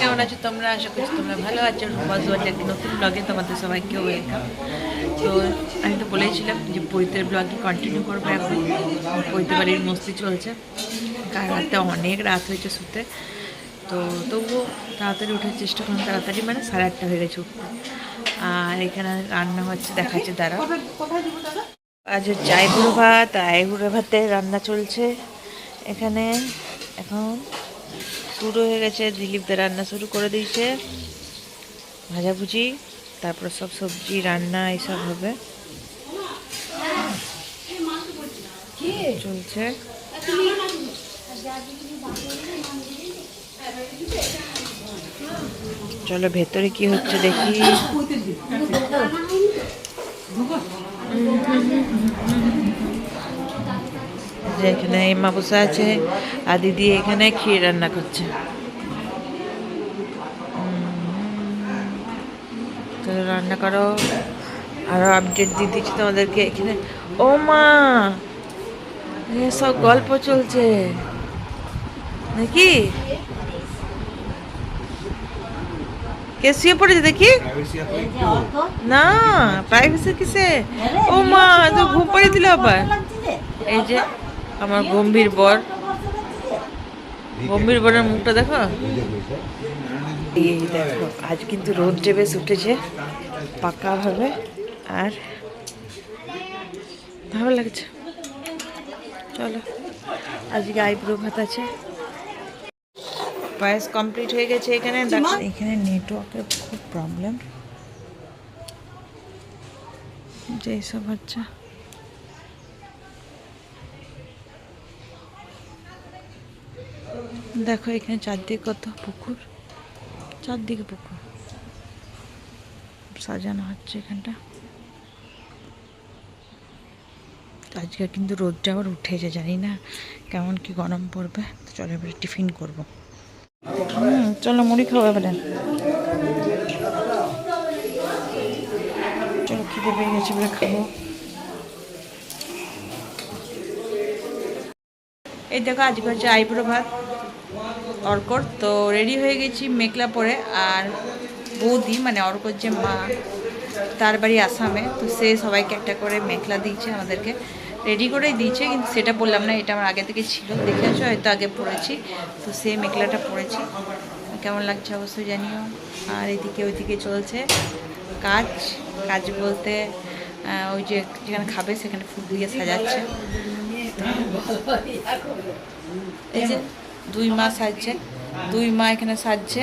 কেমন আছো তোমরা? আশা করছি তোমরা ভালো আছো। বজওয়ার্ল্ড একটি নতুন ব্লগে তোমাদের সবাইকে ওয়েলকাম তো আমি তো বলেছিলাম যে পৈতের ব্লগই কন্টিনিউ করব এখন। পৈতে বাড়ির মস্তি চলছে। কার রাতে অনেক রাত হয়েছে শুতে। তো তবুও তাড়াতাড়ি ওঠার চেষ্টা করুন। তাড়াতাড়ি মানে সাড়ে আটটা হয়ে গেছে আর এখানে রান্না হচ্ছে, দেখাচ্ছে তারা আজ হচ্ছে আইবুড়ো ভাত। আইবুড়ো ভাতে রান্না চলছে। এখানে এখন শুরু হয়ে গেছে, দিলীপদের রান্না শুরু করে দিয়েছে। ভাজাভুজি তারপর সব সবজি, রান্না, এইসব হবে। চলছে। চলো, ভেতরে কি হচ্ছে দেখি। যে এখানে মা বসে আছে, আর দিদি এখানে ক্ষীর রান্না করছে। চলো রান্না করো। আরও আপডেট দিয়ে দিচ্ছি তোমাদেরকে এখানে। ও মা সব গল্প চলছে। নাকি? কে পড়েছে দেখি? না প্রাইভেসি কিসে? ও মা তো ঘুম পাড়িয়ে দিল আবার। এই যে আমার গম্ভীর বর। গম্ভীর বরের মুখটা দেখো। এই দেখো আজ কিন্তু রোদ বেশ উঠেছে পাকা ভাবে আর ভালো লাগছে। চলো আজকে আইব্রো ভাত আছে। পায়েস কমপ্লিট হয়ে গেছে এখানে। এখানে নেটওয়ার্কের খুব প্রবলেম যে সব হচ্ছে দেখো এখানে চারদিকে কত পুকুর। চারদিকে পুকুর। সাজানো হচ্ছে এখানটা। আজকে কিন্তু রোদটা আবার উঠেছে, জানি না কেমন কি গরম পড়বে। তো চলো এবারে টিফিন করব। হুম, চলো মুড়ি খাব এবারে। চলো খিদে পেয়ে গেছে, এবারে খাব। এই দেখো, আজকে হচ্ছে আইব্রো ভাত অর্কর। তো রেডি হয়ে গেছি মেঘলা পরে। আর বৌদি মানে অর্কর যে মা, তার বাড়ি আসামে। তো সে সবাইকে একটা করে মেঘলা দিয়েছে, আমাদেরকে রেডি করেই দিয়েছে। কিন্তু সেটা বললাম না, এটা আমার আগে থেকে ছিল। দেখেছ হয়তো আগে পড়েছি। তো সে মেঘলাটা পড়েছি। কেমন লাগছে অবশ্যই জানিও। আর এদিকে ওইদিকে চলছে কাজ। কাজ বলতে ওই যে যেখানে খাবে সেখানে ফুল দিয়ে সাজাচ্ছে। এই যে দুই মা সাজছে দুই মা এখানে সাজছে।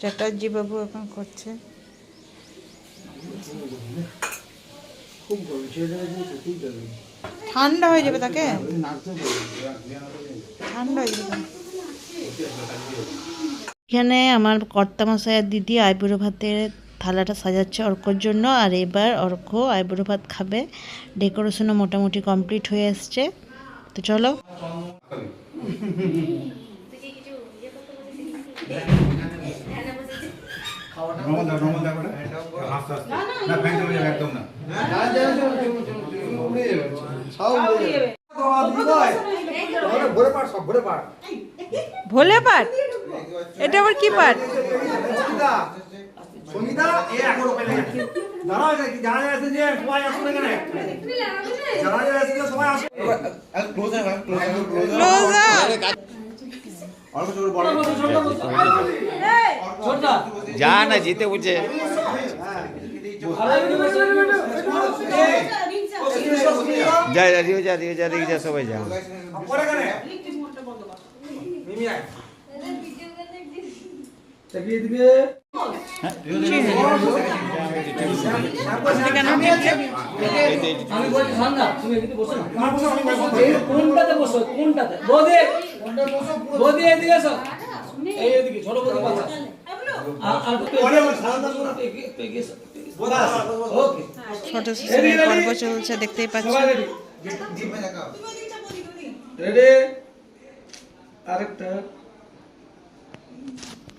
চ্যাটার্জি বাবু এখন করছে। ঠান্ডা হয়ে যাবে তাকে? ঠান্ডা হয়ে যাবে। এখানে আমার কর্তামশাই আর দিদি আইবুড়ো ভাতের থালাটা সাজাচ্ছে অর্কর জন্য আর এবার অর্ক আইবুড়ো ভাত খাবে। ডেকোরেশনও মোটামুটি কমপ্লিট হয়ে এসছে। তো চলো। ভোলে পাট? এটা আবার কি পাট? সঙ্গীতা এ এখন কি যারা যারা এসেছে সবাই আসুন এখানে যারা সবাই আসুন ক্লোজ হয়ে ক্লোজ ক্লোজ অল্প ছোট বড় যা না জিতে বুঝে যা যা রিও যা রিও যা রিও যা সবাই যা মিমি আয় আমার বসে আমি বসে কোনটাতে বসো? কোনটাতে? বৌদি বৌদি এদিকে এসো। এই এদিকে ছোট বৌদি বাচ্চা আর আর পরে আমার সাদা দাম ওকে। ফটো সেশনের পর্ব চলছে দেখতেই রেডি রেডি আরেকটা।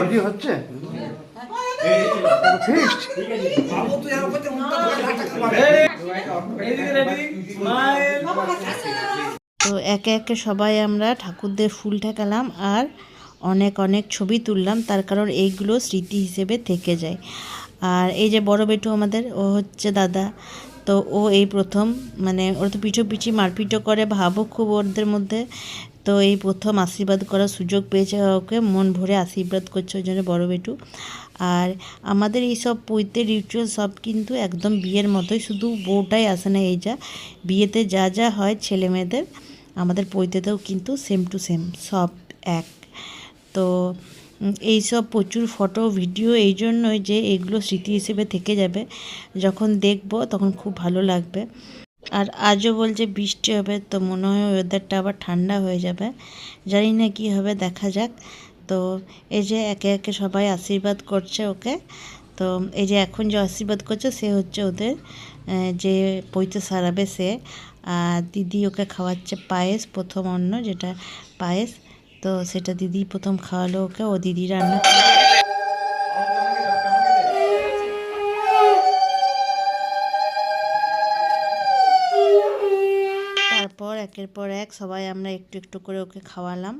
রেডি হচ্ছে? বাবু তুই আর করতে মুখটা ধরে হাত টাকা মারে এইদিকে রেডি স্মাইল। তো একে একে সবাই আমরা ঠাকুরদের ফুল ঠেকালাম আর অনেক অনেক ছবি তুললাম। তার কারণ এইগুলো স্মৃতি হিসেবে থেকে যায়। আর এই যে বড় বেটু আমাদের, ও হচ্ছে দাদা। তো ও এই প্রথম মানে ওরা তো পিছু পিছি মারপিটও করে ভাবও খুব ওদের মধ্যে। তো এই প্রথম আশীর্বাদ করার সুযোগ পেয়েছে ওকে, মন ভরে আশীর্বাদ করছে ওই জন্য বড় বেটু। আর আমাদের এই সব পৈতে রিচুয়াল সব কিন্তু একদম বিয়ের মতোই, শুধু বউটাই আসে না, এই যা বিয়েতে যা যা হয় ছেলে মেয়েদের আমাদের পৈতেতেও কিন্তু সেম টু সেম সব এক। তো এই সব প্রচুর ফটো ভিডিও এই জন্যই যে এগুলো স্মৃতি হিসেবে থেকে যাবে। যখন দেখব তখন খুব ভালো লাগবে। আর আজও বলছে বৃষ্টি হবে, তো মনে হয় ওয়েদারটা আবার ঠান্ডা হয়ে যাবে। জানি না কী হবে, দেখা যাক। তো, এই যে একে একে সবাই আশীর্বাদ করছে ওকে। তো, এই যে এখন যে আশীর্বাদ করছে, সে হচ্ছে ওদের যে পৈতে সারাবে সে। আর দিদি ওকে খাওয়াচ্ছে পায়েস, প্রথম অন্ন যেটা পায়েস। তো সেটা দিদি প্রথম খাওয়ালো ওকে, ও দিদি রান্না তারপর একের পর এক সবাই আমরা একটু একটু করে ওকে খাওয়ালাম।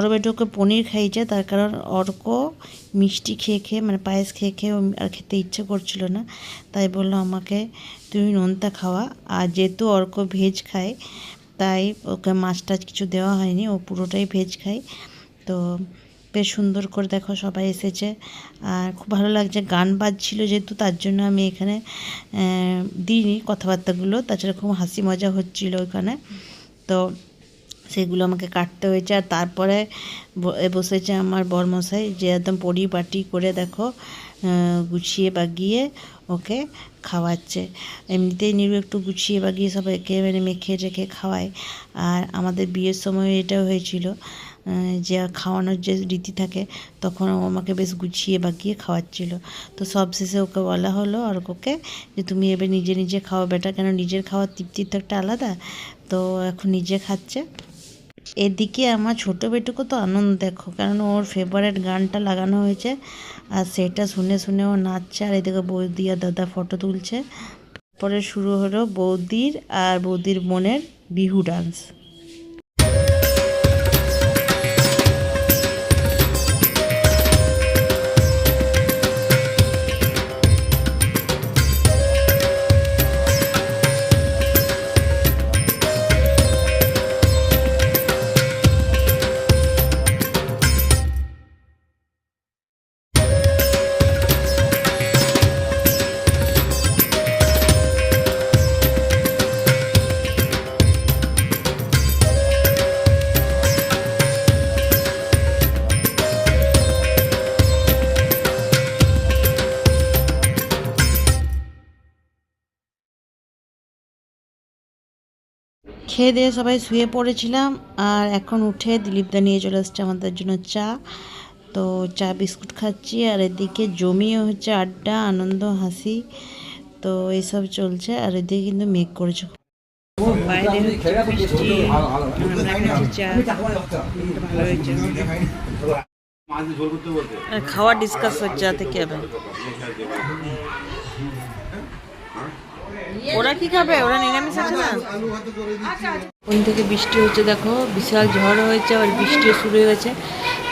বড় বেটুকে পনির খাইয়েছে, তার কারণ অর্ক মিষ্টি খেয়ে খেয়ে মানে পায়েস খেয়ে খেয়ে আর খেতে ইচ্ছে করছিল না। তাই বলল, আমাকে তুমি নোনতা খাওয়া। আর যেহেতু অর্ক ভেজ খায়, তাই ওকে মাছ টাছ কিছু দেওয়া হয়নি, ও পুরোটাই ভেজ খায়। তো বেশ সুন্দর করে দেখো সবাই এসেছে। আর খুব ভালো লাগছে, গান বাজছিল যেহেতু, তার জন্য আমি এখানে দিইনি কথাবার্তাগুলো। তাছাড়া খুব হাসি মজা হচ্ছিল ওখানে। তো সেগুলো আমাকে কাটতে হয়েছে। আর তারপরে বসেছে আমার বরমশাই, যে একদম পরিপাটি করে দেখো গুছিয়ে বাগিয়ে ওকে খাওয়াচ্ছে। এমনিতেই নিরু একটু গুছিয়ে বাগিয়ে সব একে মানে মেখে রেখে খাওয়ায়। আর আমাদের বিয়ের সময় এটাও হয়েছিল যে খাওয়ানোর যে রীতি থাকে, তখন ও আমাকে বেশ গুছিয়ে বাগিয়ে খাওয়াচ্ছিল। তো সব শেষে ওকে বলা হলো আর ওকে যে, তুমি এবার নিজে নিজে খাওয়া বেটা, কেন নিজের খাওয়ার তৃপ্তি তো একটা আলাদা? তো এখন নিজে খাচ্ছে। এদিকে আমার ছোটো বেটুকে তো আনন্দ, দেখো। কারণ ওর ফেভারেট গানটা লাগানো হয়েছে, আর সেটা শুনে শুনে ও নাচছে, আর এদিকে বৌদি আর দাদা ফটো তুলছে। তারপরে শুরু হলো বৌদির আর বৌদির মনের বিহু ডান্স খেয়ে দিয়ে সবাই শুয়ে পড়েছিলাম, আর এখন উঠে দিলীপদা নিয়ে চলে আসছে আমাদের জন্য চা। তো চা বিস্কুট খাচ্ছি, আর এদিকে জমিও হচ্ছে আড্ডা, আনন্দ, হাসি, তো এইসব চলছে, আর এদিকে কিন্তু মেঘ করেছে। বাইরে খাওয়া ডিসকাস হচ্ছে যাতে ওরা কি খাবে? ওরা নিরামিষ আছে না? কোন থেকে বৃষ্টি হচ্ছে, দেখো। বিশাল ঝড় হয়েছে আর বৃষ্টিও শুরু হয়ে গেছে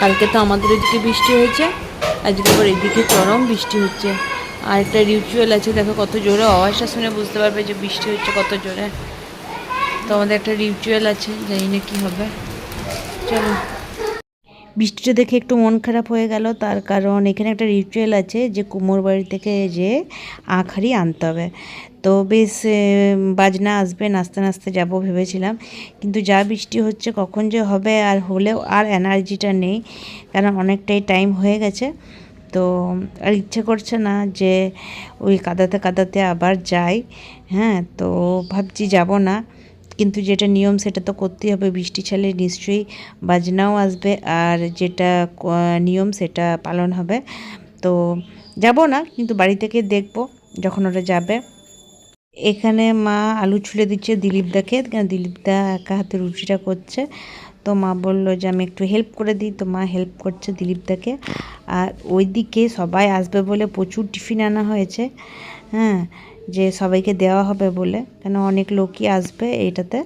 কালকে তো আমাদের এদিকে বৃষ্টি হয়েছে। আজকে আবার এদিকে চরম বৃষ্টি হচ্ছে। আর একটা রিচুয়াল আছে, দেখো কত জোরে আওয়াজটা শুনে বুঝতে পারবে যে বৃষ্টি হচ্ছে কত জোরে। তো আমাদের একটা রিচুয়াল আছে, জানি না কী হবে। চলো। বৃষ্টিটা দেখে একটু মন খারাপ হয়ে গেল। তার কারণ এখানে একটা রিচুয়াল আছে যে কুমোর বাড়ি থেকে যে আখারি আনতে হবে। তো বেশ বাজনা আসবে, নাচতে নাচতে যাব ভেবেছিলাম। কিন্তু যা বৃষ্টি হচ্ছে কখন যে হবে আর হলেও আর এনার্জিটা নেই, কারণ অনেকটাই টাইম হয়ে গেছে। তো আর ইচ্ছে করছে না যে ওই কাদাতে কাদাতে আবার যাই। হ্যাঁ তো ভাবছি যাব না। কিন্তু যেটা নিয়ম সেটা তো করতেই হবে, বৃষ্টি ছালে নিশ্চয়ই বাজনাও আসবে আর যেটা নিয়ম সেটা পালন হবে। তো যাব না, কিন্তু বাড়ি থেকে দেখব যখন ওরা যাবে। এখানে মা আলু ছুলে দিচ্ছে দিলীপদাকে দিলীপদা একা হাতে রুটিটা করছে। তো মা বলল যে, আমি একটু হেল্প করে দিই। তো মা হেল্প করছে দিলীপদাকে আর ওইদিকে সবাই আসবে বলে প্রচুর টিফিন আনা হয়েছে হ্যাঁ। যে সবাইকে দেওয়া হবে বলে কেন অনেক লোকই আসবে এইটাতে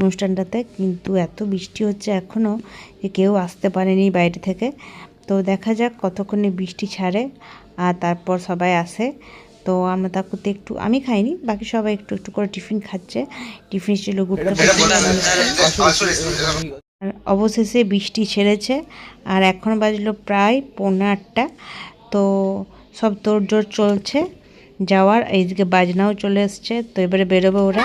অনুষ্ঠানটাতে। কিন্তু এত বৃষ্টি হচ্ছে এখনও যে কেউ আসতে পারেনি বাইরে থেকে। তো দেখা যাক কতক্ষণে বৃষ্টি ছাড়ে আর তারপর সবাই আসে। তো আমরা তা করতে একটু আমি খাইনি বাকি সবাই একটু একটু করে টিফিন খাচ্ছে। টিফিন ছিল অবশেষে বৃষ্টি ছেড়েছে আর এখন বাজলো প্রায় পৌনে আটটা। তো সব তোড়জোড় চলছে। যাওয়ার এইদিকে বাজনাও চলে এসছে তো এবারে বেরোবো ওরা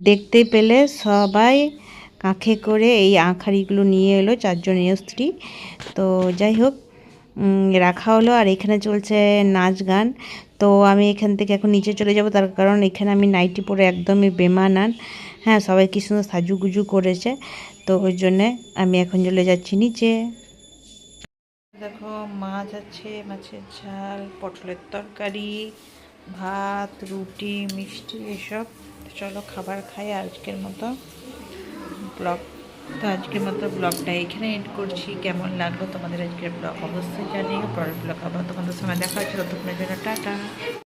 দেখতে পেলে সবাই কাঁখে করে এই আঁখারিগুলো নিয়ে এলো, চারজন স্ত্রী। তো যাই হোক রাখা হলো। আর এখানে চলছে নাচ গান। তো আমি এখান থেকে এখন নিচে চলে যাব। তার কারণ এখানে আমি নাইটি পরে একদমই বেমানান। হ্যাঁ সবাই কি সুন্দর সাজুগুজু করেছে। তো ওই জন্যে আমি এখন চলে যাচ্ছি নিচে। দেখো, মাছ আছে, মাছের ঝাল, পটলের তরকারি, ভাত, রুটি, মিষ্টি, এসব। চলো খাবার খাই আজকের মতো। ব্লগ তো আজকের মতো ব্লগটা এখানে এড করছি। কেমন লাগল তোমাদের আজকের ব্লগ অবশ্যই জানিয়ে পরের ব্লগ আবার তোমাদের সঙ্গে দেখা হচ্ছে। ততক্ষণের জন্য টাটা।